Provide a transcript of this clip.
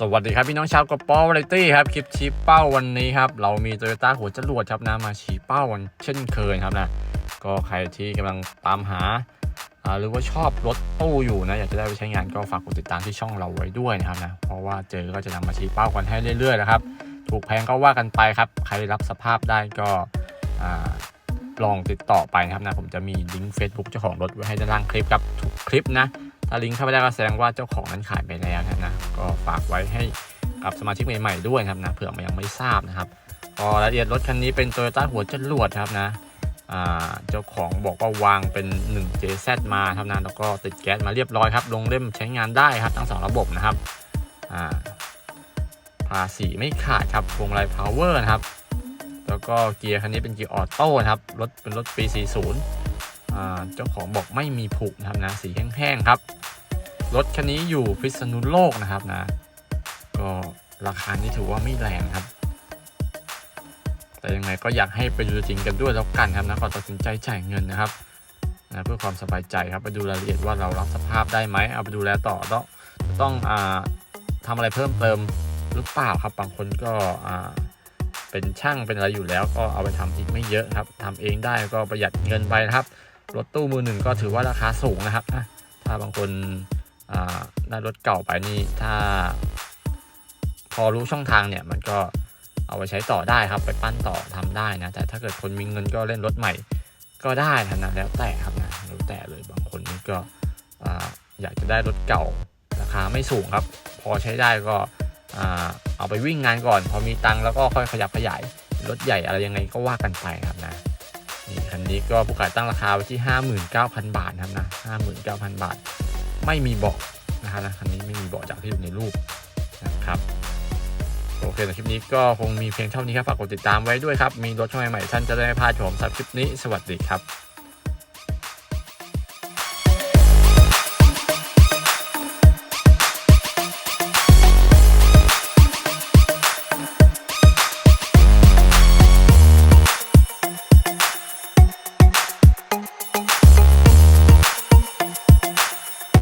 สวัสดีครับพี่น้องชาวกระป๋อวาไรตี้ครับคลิปชี้เป้าวันนี้ครับเรามีโตโยต้าหัวจรวดครับนะมาชี้เป้าวันเช่นเคยครับนะก็ใครที่กำลังตามหาหรือว่าชอบรถตู้อยู่นะอยากจะได้ไปใช้งานก็ฝากกดติดตามที่ช่องเราไว้ด้วยนะครับนะเพราะว่าเจอก็จะนำมาชี้เป้ากันให้เรื่อยๆนะครับถูกแพงก็ว่ากันไปครับใครรับสภาพได้ก็ลองติดต่อไปนะครับนะผมจะมีลิงก์ Facebook เจ้าของรถไว้ให้ด้านล่างคลิปครับทุกคลิปนะ ถ้าลิงก์เข้าไปได้ก็แสดงว่าเจ้าของนั้นขายไปแล้วนะนะก็ฝากไว้ให้กับสมาชิกใหม่ๆด้วยครับนะเผื่อมันยังไม่ทราบนะครับก็รายละเอียดรถคันนี้เป็น t o y ยต้าหัวจรวดครับนะเจ้าของบอกว่าวางเป็น 1JZ มาครับนะแล้วก็ติดแก๊สมาเรียบร้อยครับ ลงเล่มใช้งานได้ครับทั้งสองระบบนะครับอ่าภาษีไม่ขาดครับพวงมาลัย power นะครับ แล้วก็เกียร์คันนี้เป็นเกียร์ออโต้นะครับ รถเป็นรถปี 40 เจ้าของบอกไม่มีผุนะครับนะสีแห้งๆครับ รถคันนี้อยู่พิษณุโลกนะครับนะ ก็ราคานี้ถือว่าไม่แรงครับ แต่ยังไงก็อยากให้ไปดูจริงกันด้วยแล้วกันครับนะก่อนตัดสินใจจ่ายเงินนะครับนะเพื่อความสบายใจครับไปดูรายละเอียดว่าเรารับสภาพได้ไหมเอาไปดูแลต่อต้องต้องอ่าทำอะไรเพิ่มเติมหรือเปล่าครับบางคนก็อ่าเป็นช่างเป็นอะไรอยู่แล้วก็เอาไปทำอีกไม่เยอะครับทำเองได้ก็ประหยัดเงินไปนะครับ รถตู้มือหนึ่งก็ถือว่าราคาสูงนะครับนะถ้าบางคนอ่าได้รถเก่าไปนี่ถ้า พอรู้ช่องทางเนี่ยมันก็เอาไปใช้ต่อได้ครับ ไปปั้นต่อทำได้นะ แต่ถ้าเกิดคนมีเงินก็เล่นรถใหม่ก็ได้นะนะแล้วแต่ครับนะแล้วแต่เลยบางคนนี่ก็อ่าอยากจะได้รถเก่าราคาไม่สูงครับ พอใช้ได้ก็เอาไปวิ่งงานก่อน พอมีตังค์แล้วก็ค่อยขยับขยายรถใหญ่อะไรยังไงก็ว่ากันไปครับนะ นี่คันนี้ก็ผู้ขายตั้งราคาไว้ที่ 59,000 บาทนะครับนะ59,000 บาท ไม่มีเบาะนะครับนะคันนี้ไม่มีเบาะจากที่อยู่ในรูปนะครับโอเคในคลิปนี้ก็คงมีเพียงเท่านี้ครับฝากกดติดตามไว้ด้วยครับ มีรถช่องใหม่ๆท่านจะได้ไม่พลาดชมสำหรับคลิปนี้ สวัสดีครับ